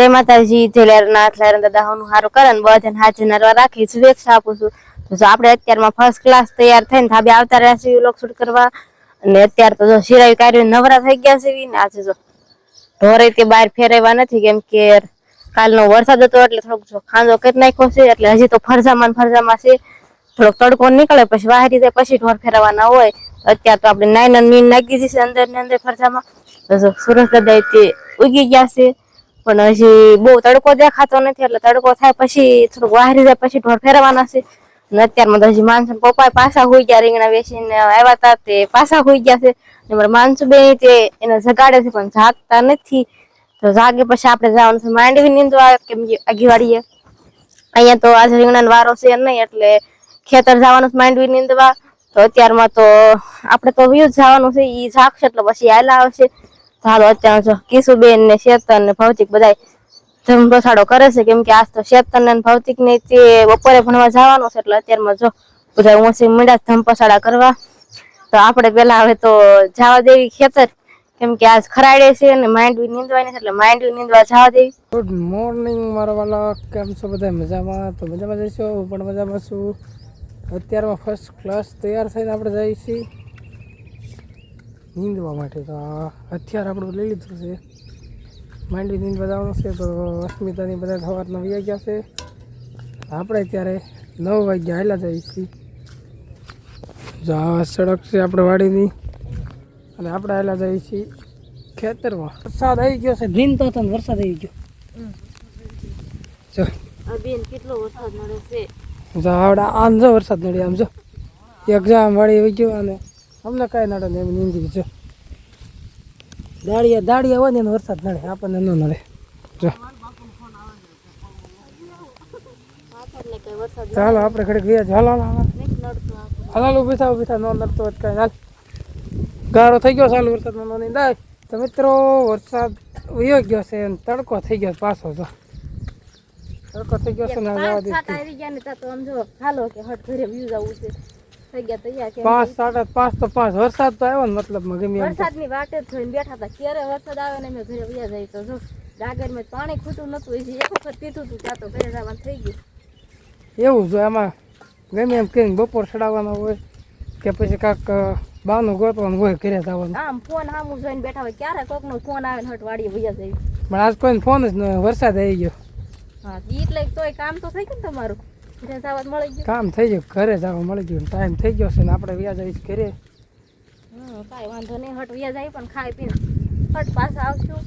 જય માતાજી, જય લેરનાથ લેર દાદા સારું કરે ને બધાને હાજર નરવા રાખી શુભેચ્છા આપું છું. તો આપણે અત્યારમાં ફર્સ્ટ ક્લાસ તૈયાર થઈને ધાબે આવતા રહ્યા છીએ લોક કરવા. અને અત્યારે તો જો સિરાઈ કાર્ય નવરા થઈ ગયા છે ને આજે જો ઢોરે તે બહાર ફેરવ્યા નથી, કેમ કે કાલનો વરસાદ હતો એટલે થોડોક જો ખાંજો કરી નાખ્યો છે, એટલે હજી તો ફરજામાં ફરજામાં છે. થોડોક તડકો નીકળે, પછી વાહરી જાય પછી ઢોર ફેરવવાના હોય. અત્યારે તો આપણે નાઈન નીંદ નાખી દીધી છે અંદર ને અંદર ફરજામાં. તો જો દાદા ઉગી ગયા છે. પણ હજી બહુ તડકો દેખાતો નથી, એટલે તડકો થાય પછી થોડુંક વાહરી જાય પછી ઢોર ફેરવાના છે. ને અત્યારમાં તો હજી માનસુન પપ્પા પાછા હોઈ ગયા, રીંગણા વેચીને આવ્યા હતા તે પાછા હોઈ ગયા છે. ને મારા માનસુ બે તે એને જગાડે છે, પણ જાગતા નથી. તો જાગે પછી આપણે જવાનું છે માંડવી નીંદવા, કેમ કે અઘીવાડીએ અહીંયા તો આજે રીંગણાનો વારો છે નહીં, એટલે ખેતર જવાનું છે માંડવી નીંદવા. તો અત્યારમાં તો આપણે તો વ્યૂ જવાનું છે એ જાગશે એટલે પછી આયલા આવશે હાલો, અત્યારે જો કિશુબેન ને શેતન ને ભૌતિક બધા ધમબસાડો કરે છે. કેમ કે આજ તો શેતન ને ભૌતિક ને તે બપોરે ભણવા જવાનું છે. એટલે અત્યારમાં જો બધા ઊંચી મીંડા ધમપસાડા કરવા. તો આપણે પેલા હવે તો જવા દેવી ખેતર. કેમ કે આજ ખરાડે છે અને માંડવી નીંદવાની છે. એટલે માંડવી નીંદવા જવા દેવી. ગુડ મોર્નિંગ મારા વાલા. કેમ છો બધા મજામાં? તો મજામાં જઈશું હું પણ મજામાં છું. અત્યારમાં ફર્સ્ટ ક્લાસ તૈયાર થઈને આપણે છીએ. નીંદવા માટે તો હથિયાર આપણું લઈ લીધું છે. માંડવી નીંદવા જવાનું છે તો અસ્મિતાની બધા સવારના વૈયા ગયા છે. આપણે ત્યારે નવ વાગ્યા આવેલા જઈએ છીએ. જો આ સડક છે આપણે વાડીની. અને આપણે આવેલા જઈએ છીએ ખેતરમાં. વરસાદ આવી ગયો છે દિન તો હતો વરસાદ આવી ગયો. જો. બેન કેટલો વરસાદ મળે છે. જો આવડે આમ જો વરસાદ નડી આમ જો. એક જામ વાળી આવી ગયો અને અમને કાંઈ નડે ને એમ નીંદી જો. દાળિયા દાળિયા હોય ને એનો વરસાદ નડે આપણને ન નડે. જો. વરસાદ ચાલો આપણે ઘડીક ગયા હાલ હાલ હાલ નથી નડતું આ. હાલ હાલ ઊભી થાવ ઊભી થાવ ન નડતો હોય કાંઈ. હાલ. ગારો થઈ ગયો ચાલુ વરસાદમાં નો નીંદાય તો મિત્રો વરસાદ વયો ગયો છે અને તડકો થઈ ગયો પાછો જો. તડકો થઈ ગયો છે ને જવા આવી ગયા ને તો આમ જો હાલો કે હટ ઘરે વ્યૂ જવું છે. પાંચ સાડા પાંચ તો પાંચ. વરસાદ તો આવ્યો ને મતલબ ગમે. વરસાદની વાટે જ જોઈને બેઠા હતા. ક્યારે વરસાદ આવે ને અમે ઘરે વયા જાય તો જો ડાગરમાં પાણી ખૂટું નતું એ એક વખત પીધું હતું ત્યાં તો ઘરે જવાનું થઈ ગયું. એવું જો એમાં ગમે એમ કહીને બપોર ચડાવવાનો હોય કે પછી કાંક બાનું ગોતવાનું હોય ઘરે જવાનું. આમ ફોન આમ જોઈને બેઠા હોય. ક્યારે કોકનો ફોન આવે ને હટ વાડીએ વયા જાય. પણ આજ કોઈને ફોન જ ન વરસાદ આવી ગયો. હા એટલે તોય કામ તો થઈ ગયું તમારું. કામ થઈ ગયું ઘરે જવા મળી ગયું. ટાઈમ થઈ ગયો છે ને આપણે વ્યાજ આવી ઘરે. કાંઈ વાંધો નહીં હટ વ્યાજ આવી પણ ખાઈ પીને. હટ પાસ આવશું.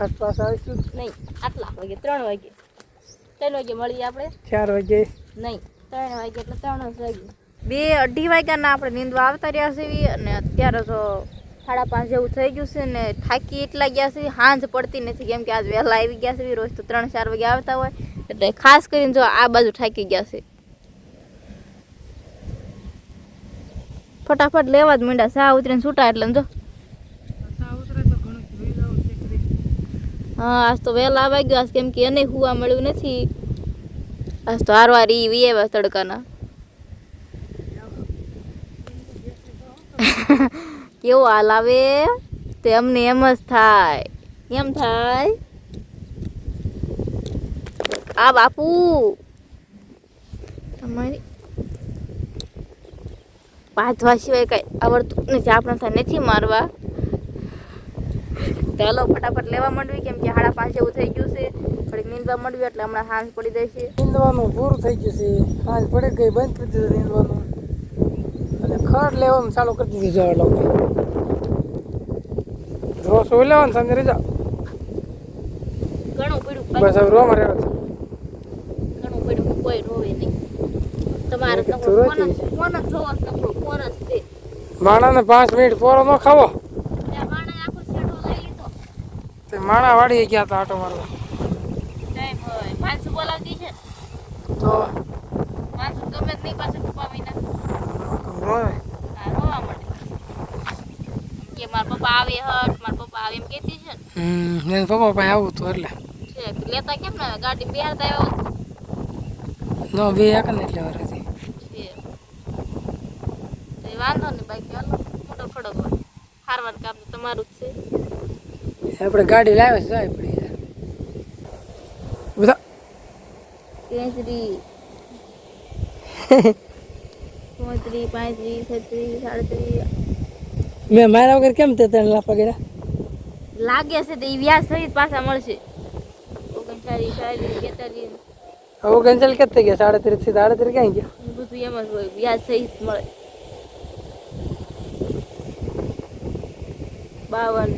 આસપાસ આવીશું. નહીં આટલા વાગે ત્રણ વાગે. ત્રણ વાગે મળીએ આપણે? ચાર વાગે. નહીં ત્રણ વાગે એટલે ત્રણ જ વાગે. બે અઢી વાગ્યાના આપણે નીંદવા આવતા રહ્યા છીએ અને અત્યારે તો સાડા પાંચ જેવું થઈ ગયું છે ને થાકી એટલા ગયા છે સાંજ પડતી નથી કેમ કે આજ વહેલા આવી ગયા છે રોજ તો ત્રણ ચાર વાગે આવતા હોય. એટલે ખાસ કરીને જો આ બાજુ થાકી ગયા છે. ફટાફટ લેવા જ માંડ્યા સા ઉતરીને છૂટા એટલે જો. હા, આજ તો વહેલા આવી ગયો કેમ કે એને હુવા મળ્યું નથી. આજ તો હારવાર ઈ વી આવ્યા તડકાના. કેવો હાલ આવે? તે અમને એમ જ થાય. એમ થાય? આ બાપુ. તમારી પાથવા સિવાય કઈ આવડતું નથી આપણે થાય નથી મારવા. ચાલો ફટાફટ લેવા માંડવી કેમ કે હાડા પાંચ જેવું થઈ ગયું છે. થોડીક નીંદવા માંડવી એટલે હમણાં સાંજ પડી જાય છે. નીંદવાનું પૂરું થઈ ગયું છે. સાંજ પડે ગઈ બંધ કરી દીધું નીંદવાનું. અને ખડ લેવાનું ચાલુ કરી દીધું છે લોકો રોસ લેવાનું સાંજે રજા ઘણું પડ્યું બસ હવે રોમાં રહેવા છે ઘણું પડ્યું કોઈ રોવે નહીં તમારે કે નકરો તું ફોન રોતી જ ફોન જ જોવો છે, નકરો ફોન જ છે. માણાને પાંચ મિનિટ પોરો નો ખાવો. માણા વાળી ગયા હતા આટો મારવા. તો ગમે નહીં કે મારા પપ્પા આવે હટ મારા પપ્પા આવે એમ કહેતી છે હમ એને પપ્પા પાસે આવું હતું એટલે. છે લેતા કેમ ને ગાડી બિહારતા આવ્યા નો બે એક ને એટલે તો વાંધો નહીં બાકી હાલો મોટો ખડક હોય. હારવાર કામ તો તમારું જ છે. આપણે ગાડી લાવે છે જાય પડી બધા કેસરી ચોત્રીસ પાંત્રી છત્રી સાડત્રી. મેં મારા વગર કેમ તે ત્રણ લાખ પગેરા લાગે છે તો એ વ્યાજ સહિત પાછા મળશે. ઓગણચાલીસ ચાલીસ બેતાલીસ. ઓગણચાલીસ કેટલે થઈ ગયા? સાડત્રીસથી સાડત્રીસ ક્યાં ગયા? બધું એમ જ હોય વ્યાજ સહિત મળે. બાવન.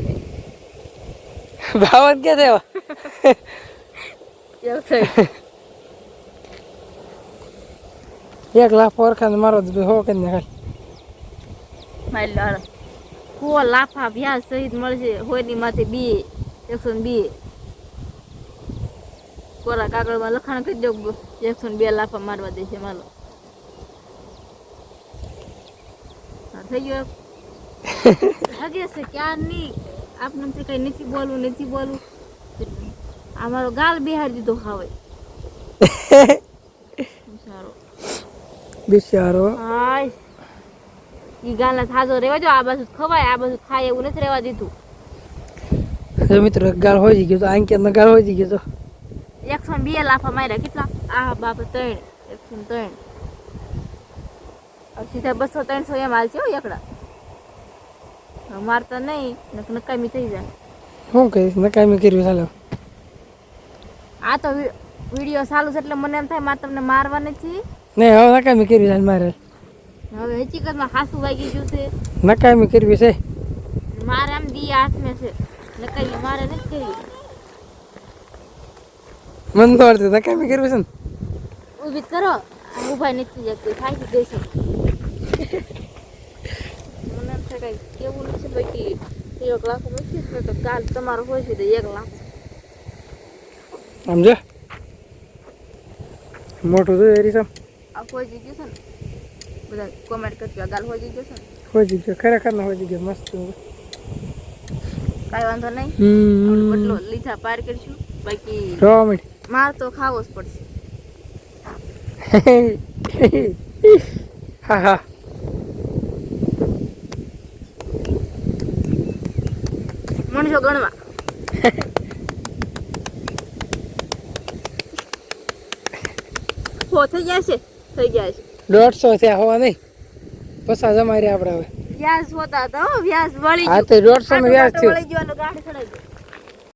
બાવન કે થયા? એક લાફ ઓળખાને મારો હો નાખાય મારી લાળ. કો લાફા વ્યાજ સહિત મળશે. હોયની માથે બી એકસો ને બે. કોરા કાગળમાં લખાણ કરી દો એકસો ને બે લાફા મારવા દેશે મારો. થઈ ગયો. લાગે છે ક્યાં નહીં. આપણે કઈ નથી બોલવું નથી બોલવું. આ મારો ગાલ બિહાર દીધો હવે. સારો બિચારો. હાય. ઈ ગાલને થાજો રહેવા જો આ બાજુ ખવાય આ બાજુ ખાય એવું નથી રહેવા દીધું. જો મિત્રો ગાલ હોય ગયો તો આંકી ગાળ હોય ગયો તો. એકસો ને બે લાફા માર્યા કેટલા? આ બાપ ત્રણ એકસો ને ત્રણ. સીધા બસો ત્રણસો એમ હાલશે હો એકડા. મારતા નહીં નકામી થઈ જાય. શું કહીશ નકામી કર્યું ચાલો આ તો વીડિયો ચાલુ છે એટલે મને એમ થાય મારે તમને મારવા નથી નહીં હવે નકામી કર્યું ચાલ મારે. હવે હકીકતમાં હાસુ વાગી ગયું છે. નકામી કરવી છે. મારે આમ દી હાથમાં છે. નકામી મારે નથી કરી મન તો અડધું નકામી કરવી છે ને. ઊભી કરો. ઊભા નથી જતી મને એમ થાય કાંઈ કેવું નથી બાકી એક લાખ મૂકીશ ને તો કાલ તમારું હોય છે તો એક લાખ. સમજો મોટું જોઈએ એરી સમ? આ હોય જઈ ગયું છે ને બધા કોમેન્ટ કરજો ગાલ હોય જઈ ગયો છે હોય ગયો ખરેખર ના હોય ગયો મસ્ત કાંઈ વાંધો નહીં. બદલો લીધા પાર કરીશું. બાકી માર તો ખાવો જ પડશે. હા હા. મણસો ગણવા. હો થઈ ગયા છે? થઈ ગયા છે. દોઢસો થયા હોવા નહીં. પચાસ રહ્યા આપણે હવે. વ્યાજ હોતા હતા વ્યાજ વળી હા તો દોઢસો નો વ્યાજ થયો. વળી ગયો ગાડી ચડાવી